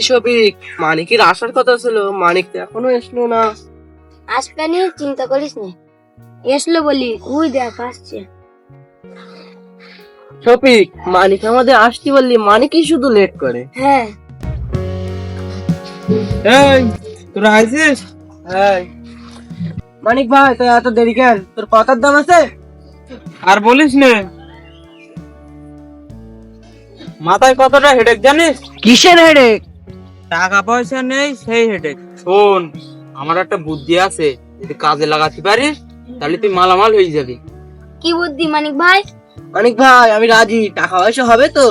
শফিক মানিকের আসার কথা ছিল মানিক তো এখনও এসলো না। আসবে নিয়ে চিন্তা করিস না। এসলো বলি ওই দেখ আসছে। শফিক মানিক আমাদের আসতে বললি মানিকই শুধু লেট করে। হ্যাঁ। এই তোরা আইছিস? হ্যাঁ মানিক ভাই তুই এত দেরি কেন? তোর কথার দাম আছে? আর বলিস নে। মাথায় কতটা হেডেক জানিস? কিসের হেডেক টাকা পয়সা নেই সেই হেডেক শোন আমার একটা বুদ্ধি আছে যদি কাজে লাগাতে পারিস তাহলে তুই মালামাল হয়ে যাবি। কি বুদ্ধি মানিক ভাই? মানিক ভাই আমি রাজি টাকা পয়সা হবে তো।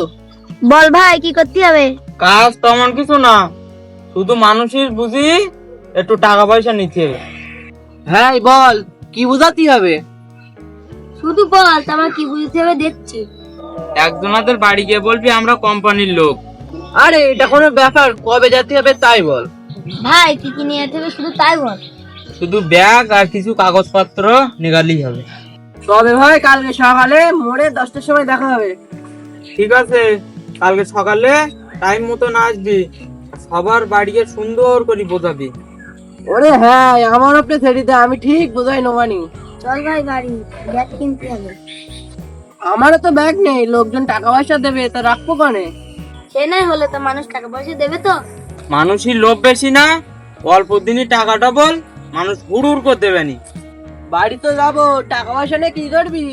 বল ভাই কি করতে হবে? কাজ তেমন কিছু না শুধু মানুষের বুঝি একটু টাকা পয়সা নিতে হবে। হ্যাঁ বল কি বুঝাতে হবে? শুধু বল তোমার কি বুঝতে হবে দেখছি। একজনাদের বাড়ি গিয়ে বলবি আমরা কোম্পানির লোক। আরে এটা কোনো ব্যাপার কবে যেতে হবে তাই বল। ভাই কি কি নিয়ে যেতে হবে শুধু তাই বল। শুধু ব্যাগ আর কিছু কাগজপত্র নিগালেই হবে। তবে ভাই কালকে সকালে মোড়ে দশটার সময় দেখা হবে। ঠিক আছে কালকে সকালে টাইম মতো না আসবি। সবার বাড়িকে সুন্দর করে বোঝাবি। ওরে হ্যাঁ আমার আপনি সেটিতে আমি ঠিক বোঝাই নোমানি। চল ভাই গাড়ি ব্যাগ কিনতে হবে। আমারও তো ব্যাগ নেই লোকজন টাকা পয়সা দেবে তা রাখব কানে? সে নাই হলে তো মানুষ টাকা পয়সা দেবে তো। মানুষই লোভ বেশি না? অল্প দিনই টাকাটা বল মানুষ হুড় করে দেবেনি। বাড়ি তো যাব টাকা পয়সা নিয়ে কি করবি?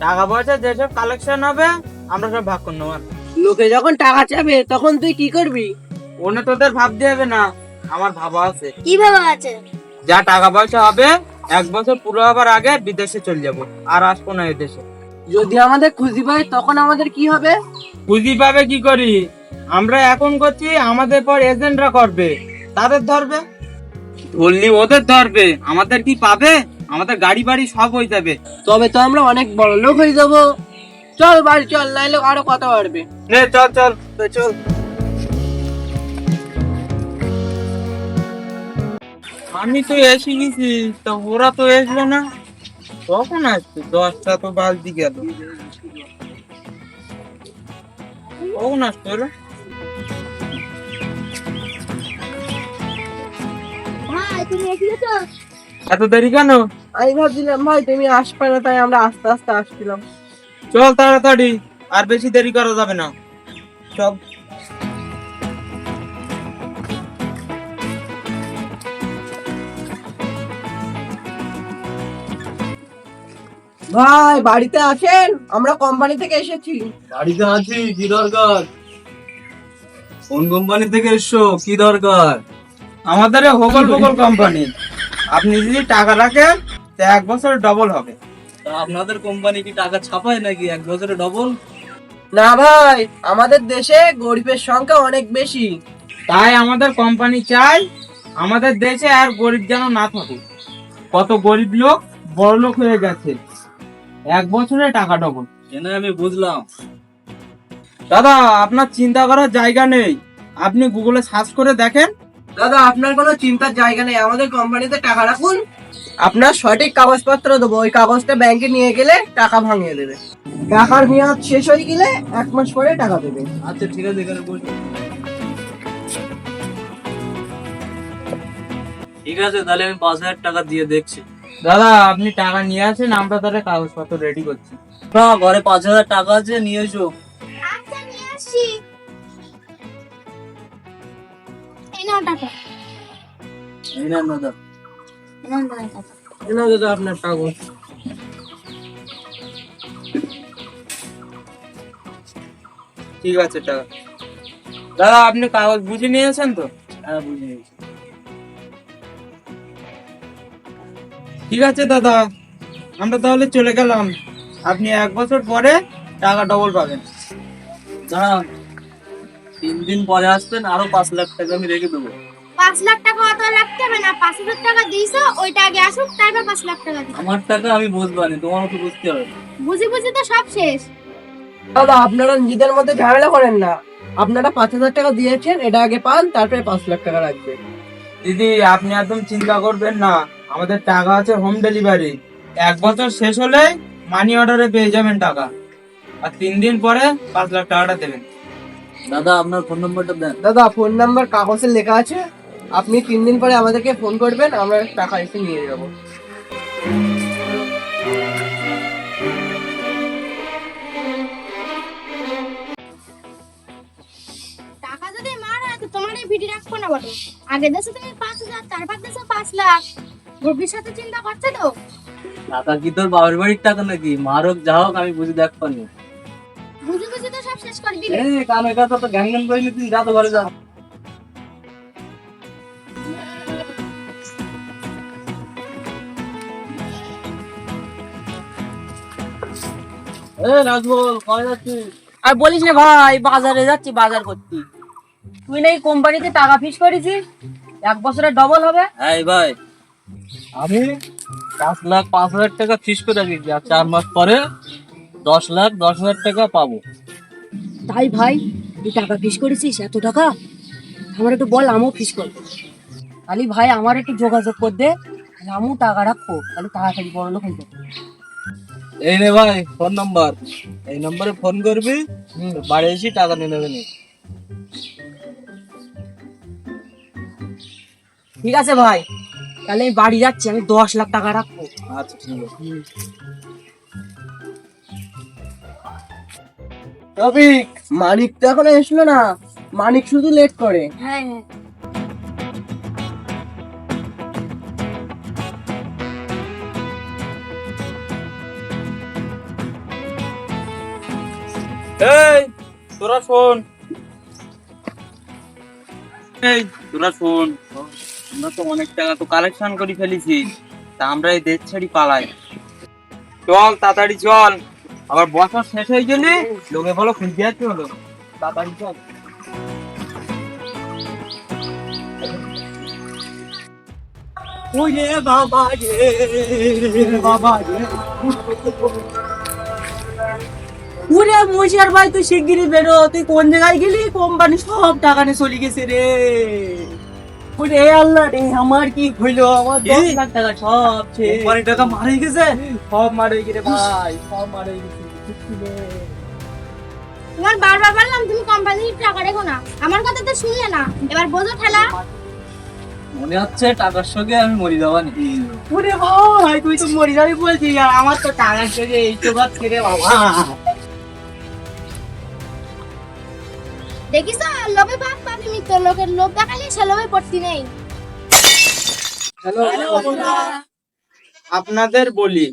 টাকা পয়সা যেসব কালেকশন হবে আমরা সব ভাগ করে নেব। লোকে যখন টাকা চাবে তখন তুই কি করবি? ওনে তোদের ভাবতে হবে না আমার ভাবা আছে। কীভাবে আছে? যা টাকা পয়সা হবে এক বছর পুরো হবার আগে বিদেশে চলে যাব আর আসব না এদেশে যদি আমাদের খুঁজি পাই তখন আমাদের কি হবে? পুঁজি পাবে কি করি? আমরা এখন করছি আমাদের পর এজেন্টরা করবে। তাদের ধরবে? ধরলি ওদের ধরবে। আমাদের কি পাবে? আমাদের গাড়ি বাড়ি সব হয়ে যাবে। তবে তো আমরা অনেক বড় লোক হয়ে যাব। চল বাড়ি চল নাইলে আরও কথা বাড়বে। নে চল চল তো চল। আমি তো এসে গেছি তা ওরা তো এসলো না। কখন আসছে দশটা তো বাজতে গেল। কখন আসছে ওরা? এত দেরি কেন? আমি ভাবছিলাম ভাই তুমি আসবে না তাই আমরা আস্তে আস্তে আসছিলাম। চল তাড়াতাড়ি আর বেশি দেরি করা যাবে না। সব ভাই বাড়িতে আছেন আমরা কোম্পানি থেকে এসেছি। বাড়িতে আছি কি দরকার? কোন কোম্পানি থেকে এসছো? কি দরকার? আমাদের হোগল পোগল কোম্পানি আপনি যদি টাকা রাখেন তা এক বছর ডবল হবে। তা আপনাদের কোম্পানি কি টাকা ছাপায় নাকি? এক বছরে ডবল না ভাই আমাদের দেশে গরিবের সংখ্যা অনেক বেশি। তাই আমাদের কোম্পানি চাই আমাদের দেশে আর গরিব যেন না থাকে। কত গরিব লোক বড় লোক হয়ে গেছে। এক বছরে টাকা ডবল জেনে আমি বুঝলাম? দাদা আপনার চিন্তা করার জায়গা নেই। আপনি গুগলে সার্চ করে দেখেন। দাদা আপনার কোনো চিন্তার জায়গা নেই। আমাদের কোম্পানিতে টাকা রাখুন। আপনার সঠিক কাগজপত্র দেবো। ওই কাগজটা ব্যাংকে নিয়ে গেলে টাকা ভাঙিয়ে দেবে। টাকার মেয়াদ শেষ হয়ে গেলে এক মাস পরে টাকা দেবে। আচ্ছা ঠিক আছে এখানে ঠিক আছে তাহলে আমি পাঁচ হাজার টাকা দিয়ে দেখছি। দাদা আপনি টাকা নিয়ে আসেন আমরা তাহলে কাগজপত্র রেডি করছি। না ঘরে পাঁচ হাজার টাকা আছে নিয়ে এসো। আচ্ছা নিয়ে আসছি। এই নাও টাকা। এই নেন দাদা। এই নাও দাদা এই নাও দাদা আপনার কাগজ। ঠিক আছে টাকা। দাদা আপনি কাগজ বুঝে নিয়েছেন তো? হ্যাঁ বুঝে গেছি ঠিক আছে দাদা। আমরা তাহলে চলে গেলাম। আপনি এক বছর পরে টাকা ডবল পাবেন। দাঁড়ান। তিন দিন পরে আসবেন আরও পাঁচ লাখ টাকা আমি রেখে দেবো। পাঁচ লাখ টাকা অত রাখতে হবে না পাঁচ হাজার টাকা দিয়েছ ওইটা আগে আসুক তারপর পাঁচ লাখ টাকা দিই আমার টাকা আমি বুঝবানি তোমার তো বুঝতে হবে। বুঝি বুঝি তো সব শেষ। দাদা আপনারা নিজেদের মধ্যে ঝামেলা করেন না। আপনারা পাঁচ হাজার টাকা দিয়েছেন এটা আগে পান তারপরে পাঁচ লাখ টাকা রাখবেন। দিদি আপনি একদম চিন্তা করবেন না। আমাদের টাকা আছে হোম ডেলিভারি এক বছর শেষ হলে মানি অর্ডারে পেয়ে যাবেন টাকা। আর তিন দিন পরে পাঁচ লাখ টাকাটা দেবেন। দাদা আপনার ফোন নম্বরটা দেন। দাদা ফোন নাম্বার কাগজে লেখা আছে। আপনি তিন দিন পরে আমাদেরকে ফোন করবেন আমরা টাকা এসে নিয়ে যাব। টাকা যদি মার হয় তোমার এই ভিডি রাখব না বলো আগে দেশে তুমি পাঁচ হাজার তারপর দেশে পাঁচ লাখ। ভবিষ্যতে চিন্তা করছে তো? টাকা কি তোর বাবার বাড়ির টাকা নাকি? মারক যা হোক আমি বুঝি দেখ পানি বুঝে বুঝে তো সব শেষ করে দিলে। এই কথা তো গ্যাং গ্যাং করিনি তুই যা তো ঘরে যা। এ রাজবল কয় যাচ্ছিস? আর বলিস না ভাই বাজারে যাচ্ছি বাজার করতে তুই নাকি কোম্পানিতে টাকা ফিস করেছিস? এক বছরে ডবল হবে? এই ভাই আমি পাঁচ লাখ পাঁচ হাজার টাকা ফিস করে দিয়েছি আর চার মাস পরে দশ লাখ দশ হাজার টাকা পাবো। তাই ভাই তুই টাকা ফিস করেছিস? এত টাকা? আমার একটু বল আমিও ফিস করব। তাহলে ভাই আমার একটু যোগাযোগ কর দে আমিও টাকা রাখব তাহলে তাড়াতাড়ি বড় লোক হয়ে যাব। এই রে ভাই ফোন নাম্বার এই নম্বরে ফোন করবি বাড়ি এসে টাকা নিয়ে নেবে নি। ঠিক আছে ভাই। তাহলে আমি বাড়ি যাচ্ছি আমি দশ লাখ টাকা রাখব। আচ্ছা ঠিক আছে। রবিক মানিক তো এখনও এসলো না। মানিক শুধু লেট করে। হ্যাঁ হ্যাঁ। এই তোরা শোন। এই তোরা শোন। আমরা তো অনেক টাকা তো কালেকশন করে ফেলেছি। তা আমরা এই দেশ ছেড়ি পালাই। চল, তাড়াতাড়ি চল। আবার বছর শেষ হয়ে গেলে লোকে বলো যাচ্ছে হলো? তাড়াতাড়ি চল। ওরে বাবা রে বাবা রে। ওরে মশার ভাই, তুই শিগগিরই বেরো। তুই কোন জায়গায় গেলি? কোম্পানি সব টাকা নিয়ে চলে গেছে রে। ওরে আল্লাহ রে আমার কি হইল? আমার দশ লাখ টাকা সব শেষ। কোম্পানি টাকা মারা গেছে? সব মারে গেছে ভাই সব মারে গেছে। তোমার বারবার বললাম তুমি কোম্পানির টাকা রেখো না। আমার কথা তো শুনলে না। এবার বোঝো ঠেলা। মনে হচ্ছে টাকার সঙ্গে আমি মরি যাবানি ওরে ভাই তুই তো মরে যাবি বলছিস আর আমার তো টাকার থেকে এই জোগাড় ছেড়ে বাবা। দেখিস লোভে পাপ পাবি মিত্র লোকের লোভ দেখালে সে লোভে পড়তি নেই। আপনাদের বলি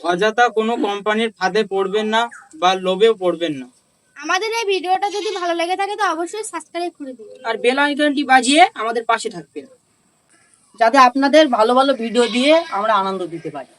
অযথা কোনো কোম্পানির ফাঁদে পড়বেন না বা লোভেও পড়বেন না। আমাদের এই ভিডিওটা যদি ভালো লেগে থাকে তো অবশ্যই সাবস্ক্রাইব করে দিন আর বেল আইকনটি বাজিয়ে আমাদের পাশে থাকবেন। যাতে আপনাদের ভালো ভালো ভিডিও দিয়ে আমরা আনন্দ দিতে পারি।